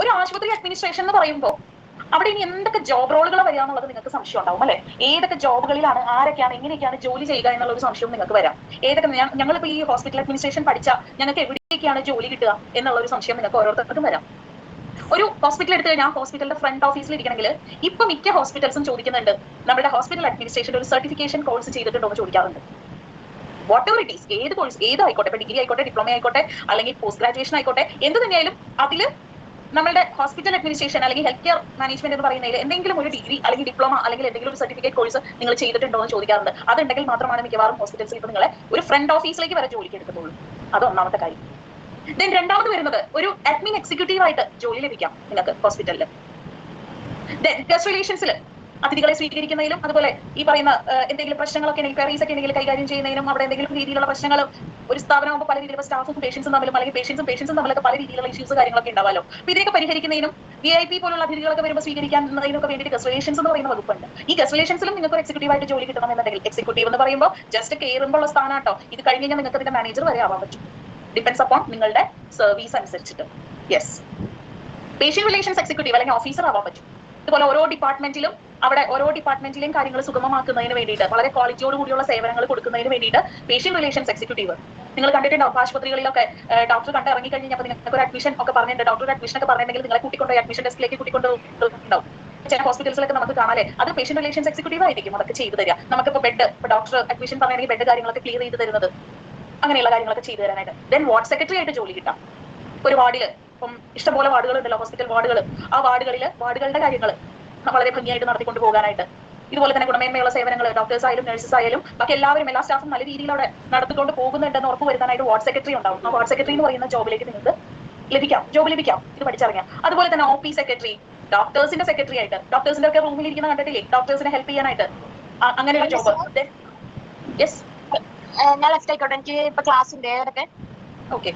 ഒരു ആശുപത്രി അഡ്മിനിസ്ട്രേഷൻ എന്ന് പറയുമ്പോൾ അവിടെ ഇനി എന്തൊക്കെ ജോബ് റോളുകൾ വരിക എന്നുള്ളത് നിങ്ങൾക്ക് സംശയം ഉണ്ടാവും അല്ലെ? ഏതൊക്കെ ജോബുകളിലാണ് ആരൊക്കെയാണ് എങ്ങനെയൊക്കെയാണ് ജോലി ചെയ്യുക എന്നുള്ള ഒരു സംശയം നിങ്ങൾക്ക് വരാം. ഏതൊക്കെ ഞങ്ങളിപ്പോ ഈ ഹോസ്പിറ്റൽ അഡ്മിനിസ്ട്രേഷൻ പഠിച്ച ഞങ്ങൾക്ക് എവിടേക്കാണ് ജോലി കിട്ടുക എന്നുള്ള ഒരു സംശയം നിങ്ങൾക്ക് ഓരോരുത്തർക്കും വരാം. ഒരു ഹോസ്പിറ്റൽ എടുത്ത് കഴിഞ്ഞാൽ ഹോസ്പിറ്റലിന്റെ ഫ്രണ്ട് ഓഫീസിൽ ഇരിക്കണമെങ്കിൽ ഇപ്പൊ മിക്ക ഹോസ്പിറ്റൽസും ചോദിക്കുന്നുണ്ട് നമ്മുടെ ഹോസ്പിറ്റൽ അഡ്മിനിസ്ട്രേഷൻ ഒരു സർട്ടിഫിക്കേഷൻ കോഴ്സ് ചെയ്തിട്ടുണ്ടോ? എന്ന് ചോദിക്കാറുണ്ട്. വാട്ട് എവർ ഇറ്റ് ഈസ് ഏത് കോഴ്സ് ഏത് ആയിക്കോട്ടെ ഡിഗ്രി ആയിക്കോട്ടെ ഡിപ്ലോമ ആയിക്കോട്ടെ അല്ലെങ്കിൽ പോസ്റ്റ് ഗ്രാജുവേഷൻ ആയിക്കോട്ടെ എന്ത് തന്നെയായാലും അതിൽ നമ്മുടെ ഹോസ്പിറ്റൽ അഡ്മിനിസ്ട്രേഷൻ അല്ലെങ്കിൽ ഹെൽത്ത് കെയർ മാനേജ്മെന്റ് എന്ന് പറയുന്നതിൽ എന്തെങ്കിലും ഒരു ഡിഗ്രി അല്ലെങ്കിൽ ഡിപ്ലോമ അല്ലെങ്കിൽ എന്തെങ്കിലും ഒരു സർട്ടിഫിക്കറ്റ് കോഴ്സ് നിങ്ങൾ ചെയ്തിട്ടുണ്ടോ എന്ന് ചോദിക്കാറുണ്ട്. അതുണ്ടെങ്കിൽ മാത്രമാണ് മിക്കവാറും ഹോസ്പിറ്റൽസിൽ ഇപ്പൊ നിങ്ങളെ ഒരു ഫ്രണ്ട് ഓഫീസിലേക്ക് വരെ ജോലിക്ക് എടുക്കത്തുള്ളൂ. അത് ഒന്നാമത്തെ കാര്യം. ദെൻ രണ്ടാമത് വരുന്നത് ഒരു അഡ്മിൻ എക്സിക്യൂട്ടീവ് ആയിട്ട് ജോലി ലഭിക്കാം നിങ്ങൾക്ക് ഹോസ്പിറ്റലിൽ ഗസ്റ്റ് റിലേഷൻസിൽ അതിഥികളെ സ്വീകരിക്കുന്നതിലും അതുപോലെ ഈ പറയുന്ന എന്തെങ്കിലും പ്രശ്നങ്ങളൊക്കെ ക്വയറീസ് ഒക്കെ എന്തെങ്കിലും കൈകാര്യം ചെയ്യുന്നതിനും അവിടെ എന്തെങ്കിലും രീതിയിലുള്ള പ്രശ്നങ്ങൾ ഒരു സ്ഥാപനമാകുമ്പോൾ പല രീതിയിലുള്ള സ്റ്റാഫും പേഷ്യൻസും തമ്മിലും അല്ലെങ്കിൽ പേഷ്യൻസും പേഷ്യൻസും തമ്മിലൊക്കെ പല രീതിയിലുള്ള ഇഷ്യൂസ് കാര്യങ്ങളൊക്കെ ഉണ്ടാവാലോ. അപ്പൊ ഇതിനൊക്കെ പരിഹരിക്കുന്നതിനും വി ഐ പി പോലുള്ള അതിഥികളൊക്കെ വരുമ്പോൾ സ്വീകരിക്കുന്നതിനൊക്കെ വേണ്ടിയിട്ട് ഗസ്റ്റ് റിലേഷൻസ് എന്ന് പറയുന്ന വകുപ്പുണ്ട്. ഈ ഗസ്റ്റ് റിലേഷൻസിലും നിങ്ങൾക്ക് ഒരു എക്സിക്യൂട്ടീവ് ആയിട്ട് ജോലി കിട്ടണം എന്നുണ്ടെങ്കിൽ എക്സിക്യൂട്ടീവ് എന്ന് പറയുമ്പോൾ ജസ്റ്റ് കയറുമ്പോൾ ഉള്ള സ്ഥാനാട്ടോ ഇത് കഴിഞ്ഞ് കഴിഞ്ഞാൽ നിങ്ങൾക്ക് അതിന്റെ മാനേജർ വരെ ആവാൻ പറ്റും. ഡിപ്പെൻസ് അപ്പോൺ നിങ്ങളുടെ സർവീസ് അനുസരിച്ചിട്ട്. യെസ് പേഷ്യൻ റിലേഷൻസ് എക്സിക്യൂട്ടീവ് അല്ലെങ്കിൽ ഓഫീസർ ആവാൻ പറ്റും. ഇതുപോലെ ഓരോ ഡിപ്പാർട്ട്മെന്റിലും അവിടെ ഓരോ ഡിപ്പാർട്ട്മെന്റിലെയും കാര്യങ്ങൾ സുഗമമാക്കുന്നതിന് വേണ്ടിയിട്ട് വളരെ ക്വാളിറ്റിയോട് കൂടിയുള്ള സേവനങ്ങൾ കൊടുക്കുന്നതിന് വേണ്ടിയിട്ട് പേഷ്യൻ റിലേഷൻസ് എക്സിക്യൂട്ടീവ് നിങ്ങൾ കണ്ടിട്ടുണ്ടാവും ആശുപത്രികളിലൊക്കെ ഡോക്ടർ കണ്ട് ഇറങ്ങി കഴിഞ്ഞാൽ നിങ്ങൾക്ക് ഒരു അഡ്മിഷൻ ഒക്കെ പറഞ്ഞിട്ടുണ്ട്. ഡോക്ടർ അഡ്മിഷൻ ഒക്കെ പറഞ്ഞിട്ടുണ്ടെങ്കിൽ നിങ്ങളെ കൂട്ടിക്കൊണ്ടുപോയി അഡ്മിഷൻ ഡെസ്കിലേക്ക് കൂട്ടിക്കൊണ്ടുണ്ടാവും ചില ഹോസ്പിറ്റൽസിലൊക്കെ നമുക്ക് കാണാലേ അത് പേഷ്യന്റ് റിലേഷൻസ് എക്സിക്യൂട്ടീവ് ആയിരിക്കും അതൊക്കെ ചെയ്തു തരിക. നമുക്കിപ്പോൾ ബെഡ് ഡോക്ടർ അഡ്മിഷൻ പറയുകയാണെങ്കിൽ ബെഡ് കാര്യങ്ങളൊക്കെ ക്ലിയർ ചെയ്ത് തരുന്നത്. അങ്ങനെയുള്ള കാര്യങ്ങളൊക്കെ ചെയ്തു തരാനായിട്ട്. ദെൻ വാർഡ് സെക്രട്ടറി ആയിട്ട് ജോലി കിട്ടാം. ഒരു വാർഡിൽ ഇപ്പം ഇഷ്ടംപോലെ വാർഡുകളുണ്ടല്ലോ ഹോസ്പിറ്റൽ വാർഡുകൾ. ആ വാർഡുകളിൽ വാർഡുകളുടെ കാര്യങ്ങൾ വളരെ ഭംഗിയായിട്ട് നടത്തിക്കൊണ്ട് പോകാനായിട്ട്. ഇതുപോലെ തന്നെ ഗുണമേന്മയുള്ള സേവനങ്ങൾ ഡോക്ടേഴ്സ് ആയാലും നഴ്സസ് ആയാലും ബാക്കി എല്ലാവരും എല്ലാ സ്റ്റാഫും നല്ല രീതിയിൽ അവിടെ നടത്തിക്കൊണ്ട് പോകുന്നുണ്ടെന്ന് ഉറപ്പ് വരുത്താനായിട്ട് വാർഡ് സെക്രട്ടറി ഉണ്ടാവും. ആ വാർഡ് സെക്രട്ടറി എന്ന് പറയുന്ന ജോബിലേക്ക് നിങ്ങൾക്ക് ലഭിക്കാം. ജോബ് ലഭിക്കാം ഇത് പഠിച്ചറിയാം അതുപോലെ തന്നെ ഒ പി സെക്രട്ടറി ഡോക്ടേഴ്സിന്റെ സെക്രട്ടറി ആയിട്ട് ഡോക്ടേഴ്സിന്റെ ഒക്കെ റൂമിൽ ഇരിക്കുന്ന കണ്ടിട്ടില്ലേ? ഡോക്ടേഴ്സിനെ ഹെൽപ്പ് ചെയ്യാനായിട്ട്. അങ്ങനെ ഒരു ജോബ് യെസ് ഞാൻ ലെഫ്റ്റ് ആയിക്കോട്ടെ. എനിക്ക് ഇപ്പൊ ക്ലാസ് ഉണ്ട്. ഓക്കെ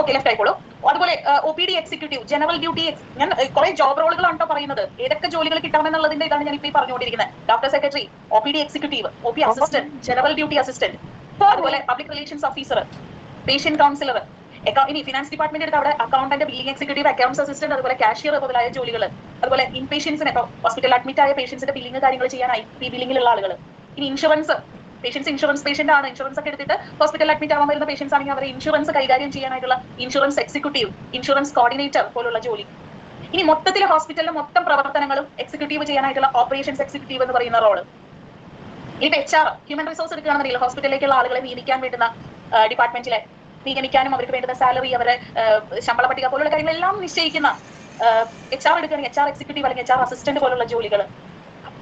ഓക്കെ ലെഫ്റ്റ് ആയിക്കോളൂ. അതുപോലെ O P D executive general duty ഞാൻ കുറെ ജോബ് റോളുകളാണ് പറയുന്നത്. ഏതൊക്കെ ജോലികൾ കിട്ടണം എന്നുള്ളതിന്റെ ഇതാണ് ഞാൻ ഇപ്പൊ ഈ പറഞ്ഞുകൊണ്ടിരിക്കുന്നത്. Doctor secretary O P D executive O P assistant general duty assistant അതുപോലെ public relations officer patient counsellor ഇനി ഫിനാൻസ് ഡിപ്പാർട്ട്മെന്റ് എടുത്ത് അവിടെ accountant billing executive accounts assistant അതുപോലെ കാഷ്യർ മുതലായ ജോലികൾ അതുപോലെ ഇൻ പേഷ്യൻസിനെ ഇപ്പോൾ ഹോസ്പിറ്റൽ അഡ്മിറ്റ് ആയ പേഷ്യൻസിന്റെ ബില്ലിംഗ് കാര്യങ്ങൾ ചെയ്യാനായി ഈ ബില്ലിംഗിലുള്ള ആളുകൾ ഇനി ഇൻഷുറൻസ് പേഷ്യൻസ് ഇൻഷുറൻസ് പേഷ്യന്റ് ആണ്. ഇൻഷുറൻസ് ഒക്കെ എടുത്തിട്ട് ഹോസ്പിറ്റലിൽ അഡ്മിറ്റ് ആവാൻ വരുന്ന പേഷ്യൻസ് ആണെങ്കിൽ അവരെ ഇൻഷുറൻസ് കൈകാര്യം ചെയ്യാനായിട്ടുള്ള ഇൻഷുറൻസ് എക്സിക്യൂട്ടീവ് ഇൻഷുറൻസ് കോർഡിനേറ്റർ പോലുള്ള ജോലി. ഇനി മൊത്തത്തിൽ ഹോസ്പിറ്റലിലെ മൊത്തം പ്രവർത്തനങ്ങളും എക്സിക്യൂട്ടീവ് ചെയ്യാനായിട്ടുള്ള ഓപ്പറേഷൻസ് എക്സിക്യൂട്ടീവ് എന്ന് പറയുന്ന റോൾ ഇനി എച്ച് ആർ ഹ്യൂമൻ റിസോഴ്സ് എടുക്കുകയാണെന്നുണ്ടെങ്കിൽ ഹോസ്പിറ്റലിലേക്കുള്ള ആളുകളെ നിയമിക്കാൻ വേണ്ടുന്ന ഡിപ്പാർട്ട്മെന്റിലെ നിയമിക്കാനും അവർക്ക് വേണ്ടുന്ന സാലറി അവരെ ശമ്പള പട്ടിക പോലുള്ള കാര്യങ്ങളെല്ലാം നിശ്ചയിക്കുന്ന എച്ച് ആർ എടുക്കുകയാണെങ്കിൽ എച്ച് ആർ എക്സിക്യൂട്ടീവ് അല്ലെങ്കിൽ എച്ച് ആർ അസിസ്റ്റന്റ് പോലുള്ള ജോലികൾ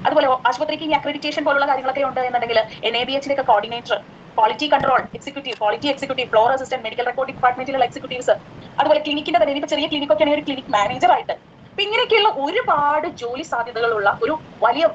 അതുപോലെ ആശുപത്രിക്ക് ഇനി അക്രഡിറ്റേഷൻ പോലുള്ള കാര്യങ്ങളൊക്കെ ഉണ്ട് എന്നുണ്ടെങ്കിൽ N A B എച്ചിന്റെ coordinator quality control executive quality executive floor assistant medical record ഡിപ്പാർട്ട്മെന്റിലുള്ള executives അതുപോലെ ക്ലിനിക്കിന്റെ തന്നെ ഇപ്പൊ ചെറിയ ക്ലിനിക്കൊക്കെ ആണെങ്കിൽ ഒരു ക്ലിനിക് മാനേജർ ആയിട്ട്. അപ്പൊ ഇങ്ങനെയൊക്കെയുള്ള ഒരുപാട് ജോലി സാധ്യതകളുള്ള ഒരു വലിയ